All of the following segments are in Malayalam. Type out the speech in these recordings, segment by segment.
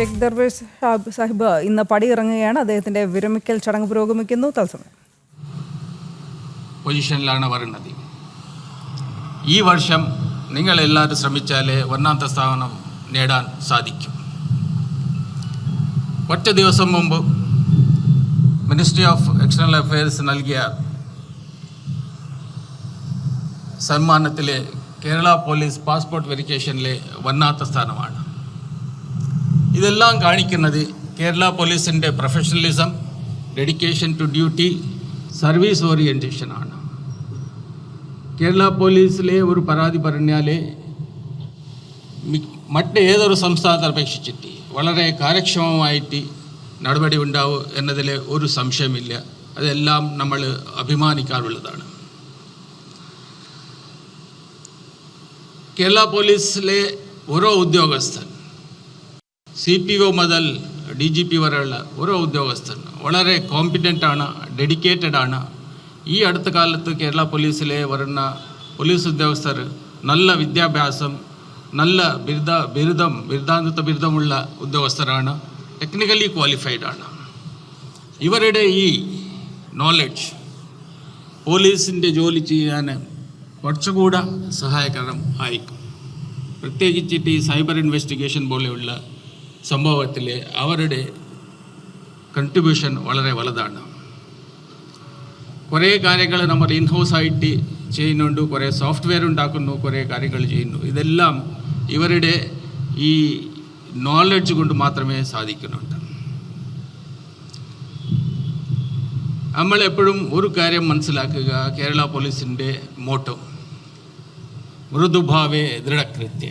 ഷെയ്ഖ് ദർവേഷ് സാഹിബ് ഇന്ന് പടിയിറങ്ങുകയാണ്. അദ്ദേഹത്തിന്റെ വിരമിക്കൽ ചടങ്ങ് പുരോഗമിക്കുന്നു. തത്സമയം. പൊസിഷനിലാണ് വരുന്നത് ഈ വർഷം നിങ്ങൾ എല്ലാവരും ശ്രമിച്ചാലേ ഒന്നാമത്തെ സ്ഥാപനം നേടാൻ സാധിക്കും. ഒറ്റ ദിവസം മുമ്പ് മിനിസ്ട്രി ഓഫ് എക്സ്റ്റേണൽ അഫയേഴ്സ് നൽകിയ സന്മാനത്തിലെ കേരള പോലീസ് പാസ്പോർട്ട് വെരിഫിക്കേഷനിലെ ഒന്നാമത്തെ സ്ഥാനമാണ് ഇതെല്ലാം കാണിക്കുന്നത് കേരള പോലീസിന്റെ professionalism dedication to duty service orientation ആണ്. കേരള പോലീസിലെ ഒരു പരാതി പറഞ്ഞാൽ മറ്റ് ഏതൊരു സംസ്ഥാനത്തെ അപേക്ഷിച്ചിട്ട് വളരെ കാര്യക്ഷമമായിട്ട് നടപടി ഉണ്ടാവും എന്നതിൽ ഒരു സംശയമില്ല. അതെല്ലാം നമ്മൾ അഭിമാനിക്കാറുള്ളതാണ്. കേരള പോലീസിലെ ഓരോ ഉദ്യോഗസ്ഥൻ സി പി ഒ മുതൽ ഡി ജി പി വരെയുള്ള ഓരോ ഉദ്യോഗസ്ഥൻ വളരെ കോമ്പിറ്റന്റ് ആണ് ഡെഡിക്കേറ്റഡ് ആണ്. ഈ അടുത്ത കാലത്ത് കേരള പോലീസിലെ വരുന്ന പോലീസ് ഉദ്യോഗസ്ഥർ നല്ല വിദ്യാഭ്യാസം നല്ല ബിരുദ ബിരുദം ബിരുദാന്തത്വ ബിരുദമുള്ള ഉദ്യോഗസ്ഥരാണ് ടെക്നിക്കലി ക്വാളിഫൈഡ് ആണ്. ഇവരുടെ ഈ നോളജ് പോലീസിന്റെ ജോലി ചെയ്യാൻ കുറച്ചുകൂടെ സഹായകരം ആയിരിക്കും. പ്രത്യേകിച്ചിട്ട് ഈ സൈബർ ഇൻവെസ്റ്റിഗേഷൻ പോലെയുള്ള സംഭവത്തിൽ അവരുടെ കൺട്രിബ്യൂഷൻ വളരെ വലുതാണ്. കുറേ കാര്യങ്ങൾ നമ്മൾ ഇൻഹൗസ് ആയിട്ട് ചെയ്യുന്നുണ്ട് കുറേ സോഫ്റ്റ്വെയർ ഉണ്ടാക്കുന്നു കുറേ കാര്യങ്ങൾ ചെയ്യുന്നു. ഇതെല്ലാം ഇവരുടെ ഈ നോളജ് കൊണ്ട് മാത്രമേ സാധിക്കുന്നുണ്ട്. നമ്മൾ എപ്പോഴും ഒരു കാര്യം മനസ്സിലാക്കുക കേരള പോലീസിന്റെ മോട്ടോ മൃദുഭാവേ ദൃഢകൃത്യ.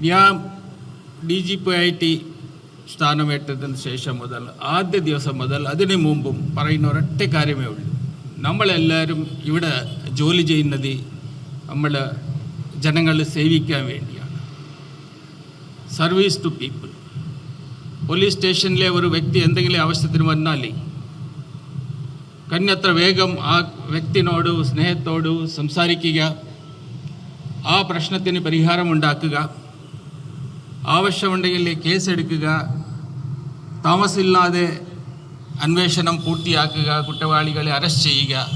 ഞാൻ D G P I T സ്ഥാനമേറ്റതിന് ശേഷം മുതൽ ആദ്യ ദിവസം മുതൽ അതിനു മുമ്പും പറയുന്ന ഒരൊറ്റ കാര്യമേ ഉള്ളൂ. നമ്മളെല്ലാവരും ഇവിടെ ജോലി ചെയ്യുന്നത് നമ്മൾ ജനങ്ങളെ സേവിക്കാൻ വേണ്ടിയാണ്. സർവീസ് ടു പീപ്പിൾ പോലീസ് സ്റ്റേഷനിലെ ഒരു വ്യക്തി എന്തെങ്കിലും ആവശ്യത്തിന് വന്നാലേ കന്നത്ര വേഗം ആ വ്യക്തിനോട് സ്നേഹത്തോട് സംസാരിക്കുക ആ പ്രശ്നത്തിന് പരിഹാരമുണ്ടാക്കുക ആവശ്യമുണ്ടെങ്കിൽ കേസെടുക്കുക താമസമില്ലാതെ അന്വേഷണം പൂർത്തിയാക്കുക കുറ്റവാളികളെ അറസ്റ്റ് ചെയ്യുക.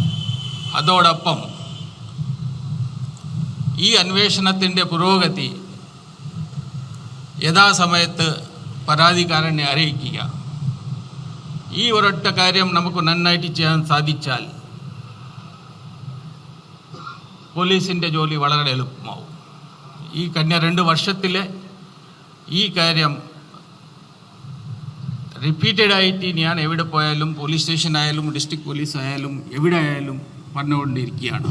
അതോടൊപ്പം ഈ അന്വേഷണത്തിന്റെ പുരോഗതി യഥാസമയത്ത് പരാതിക്കാരനെ അറിയിക്കുക. ഈ ഒരൊറ്റ കാര്യം നമുക്ക് നന്നായിട്ട് ചെയ്യാൻ സാധിച്ചാൽ പോലീസിന്റെ ജോലി വളരെ എളുപ്പമാവും. ഈ കഴിഞ്ഞ രണ്ട് വർഷത്തിലെ ഈ കാര്യം റിപ്പീറ്റഡ് ആയിട്ട് ഞാൻ എവിടെ പോയാലും പോലീസ് സ്റ്റേഷൻ ആയാലും ഡിസ്ട്രിക്ട് പോലീസ് ആയാലും എവിടെ ആയാലും പറഞ്ഞുകൊണ്ടിരിക്കുകയാണ്.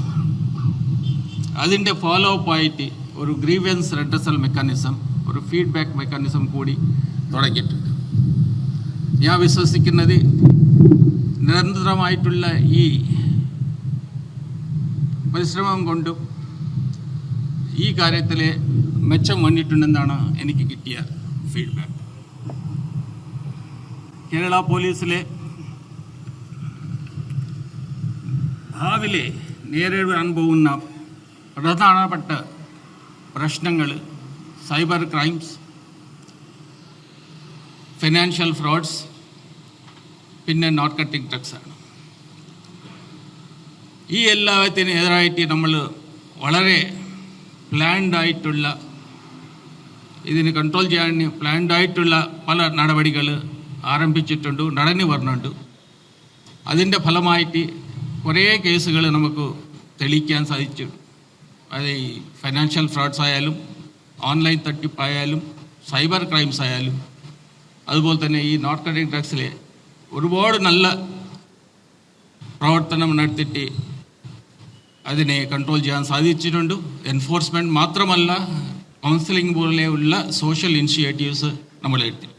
അതിന്റെ ഫോളോ അപ്പ് ആയിട്ട് ഒരു ഗ്രീവൻസ് റെഡ്രസൽ മെക്കാനിസം ഒരു ഫീഡ്ബാക്ക് മെക്കാനിസം കൂടി തുടങ്ങിയിട്ടുണ്ട്. ഞാൻ വിശ്വസിക്കുന്നത് നിരന്തരമായിട്ടുള്ള ഈ പരിശ്രമം കൊണ്ടും ഈ കാര്യത്തിൽ മെച്ചം വന്നിട്ടുണ്ടെന്നാണ് എനിക്ക് കിട്ടിയ ഫീഡ്ബാക്ക് കേരള പോലീസിലെ ഭാവിലെ നേരിടാൻ പോകുന്ന പ്രധാനപ്പെട്ട പ്രശ്നങ്ങൾ സൈബർ ക്രൈംസ് ഫിനാൻഷ്യൽ ഫ്രോഡ്സ് പിന്നെ നോർക്കട്ടിക് ഡ്രഗ്സ് ആണ്. ഈ എല്ലാത്തിനും എതിരായിട്ട് നമ്മൾ വളരെ പ്ലാൻഡ് ആയിട്ടുള്ള ഇതിന് കൺട്രോൾ ചെയ്യാൻ പ്ലാൻഡ് ആയിട്ടുള്ള പല നടപടികൾ ആരംഭിച്ചിട്ടുണ്ട് നടന്നു വരുന്നുണ്ട്. അതിന്റെ ഫലമായിട്ട് കുറേ കേസുകൾ നമുക്ക് തെളിയിക്കാൻ സാധിച്ചു. അത് ഈ ഫൈനാൻഷ്യൽ ഫ്രോഡ്സ് ആയാലും ഓൺലൈൻ തട്ടിപ്പായാലും സൈബർ ക്രൈംസ് ആയാലും അതുപോലെ തന്നെ ഈ നോർക്കറ്റിക് ഡ്രഗ്സിലെ ഒരുപാട് നല്ല പ്രവർത്തനം നടത്തിയിട്ട് അതിനെ കൺട്രോൾ ചെയ്യാൻ സാധിച്ചിട്ടുണ്ട്. എൻഫോഴ്സ്മെന്റ് മാത്രമല്ല കൗൺസിലിംഗ് പോലെയുള്ള സോഷ്യൽ ഇനിഷ്യേറ്റീവ്സ് നമ്മൾ എടുത്തിട്ടുണ്ട്.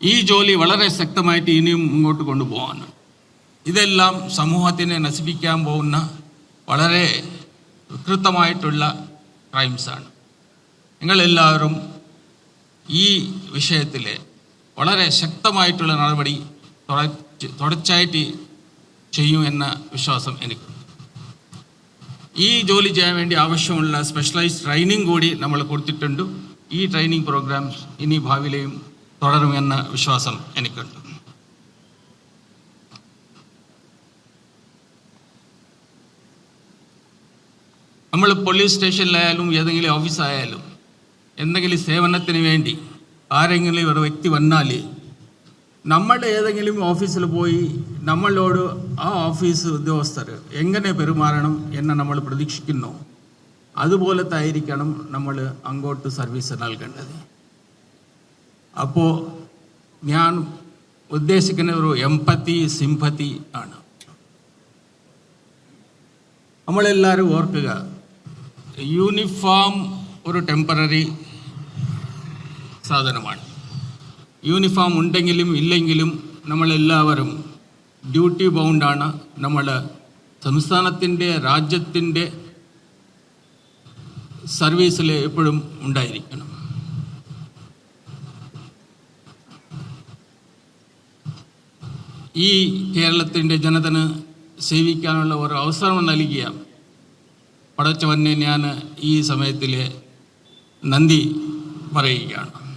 ഈ ജോലി വളരെ ശക്തമായിട്ട് ഇനിയും മുന്നോട്ട് കൊണ്ടുപോകാണ് ഇതെല്ലാം സമൂഹത്തിനെ നശിപ്പിക്കാൻ പോകുന്ന വളരെ വികൃതമായിട്ടുള്ള ക്രൈംസാണ് നിങ്ങളെല്ലാവരും ഈ വിഷയത്തിൽ വളരെ ശക്തമായിട്ടുള്ള നടപടി തുടർച്ചയായിട്ട് ചെയ്യും എന്ന വിശ്വാസം എനിക്ക്. ഈ ജോലി ചെയ്യാൻ വേണ്ടി ആവശ്യമുള്ള സ്പെഷ്യലൈസ്ഡ് ട്രെയിനിങ് കൂടി നമ്മൾ കൊടുത്തിട്ടുണ്ട്. ഈ ട്രെയിനിങ് പ്രോഗ്രാംസ് ഇനി ഭാവിയിലെയും തുടരുമെന്ന വിശ്വാസം എനിക്കുണ്ട്. നമ്മൾ പോലീസ് സ്റ്റേഷനിലായാലും ഏതെങ്കിലും ഓഫീസായാലും എന്തെങ്കിലും സേവനത്തിന് വേണ്ടി ആരെങ്കിലും ഒരു വ്യക്തി വന്നാൽ നമ്മൾ ഏതെങ്കിലും ഓഫീസിൽ പോയി നമ്മളോട് ആ ഓഫീസ് ഉദ്യോഗസ്ഥർ എങ്ങനെ പെരുമാറണം എന്ന് നമ്മൾ പ്രതീക്ഷിക്കുന്നു. അതുപോലത്തെ ആയിരിക്കണം നമ്മൾ അങ്ങോട്ട് സർവീസ് നൽകേണ്ടത്. അപ്പോൾ ഞാൻ ഉദ്ദേശിക്കുന്ന ഒരു എമ്പത്തി സിംപത്തി ആണ്. നമ്മളെല്ലാവരും ഓർക്കുക യൂണിഫോം ഒരു ടെമ്പററി സാധനമാണ്. യൂണിഫോം ഉണ്ടെങ്കിലും ഇല്ലെങ്കിലും നമ്മളെല്ലാവരും ഡ്യൂട്ടി ബൗണ്ടാണ്. നമ്മൾ സംസ്ഥാനത്തിന്റെ രാജ്യത്തിന്റെ സർവീസിൽ എപ്പോഴും ഉണ്ടായിരിക്കണം. ഈ കേരളത്തിന്റെ ജനതന് സേവിക്കാനുള്ള ഒരു അവസരം നൽകിയ പടച്ചവനെ ഞാൻ ഈ സമയത്തിൽ നന്ദി പറയുകയാണ്.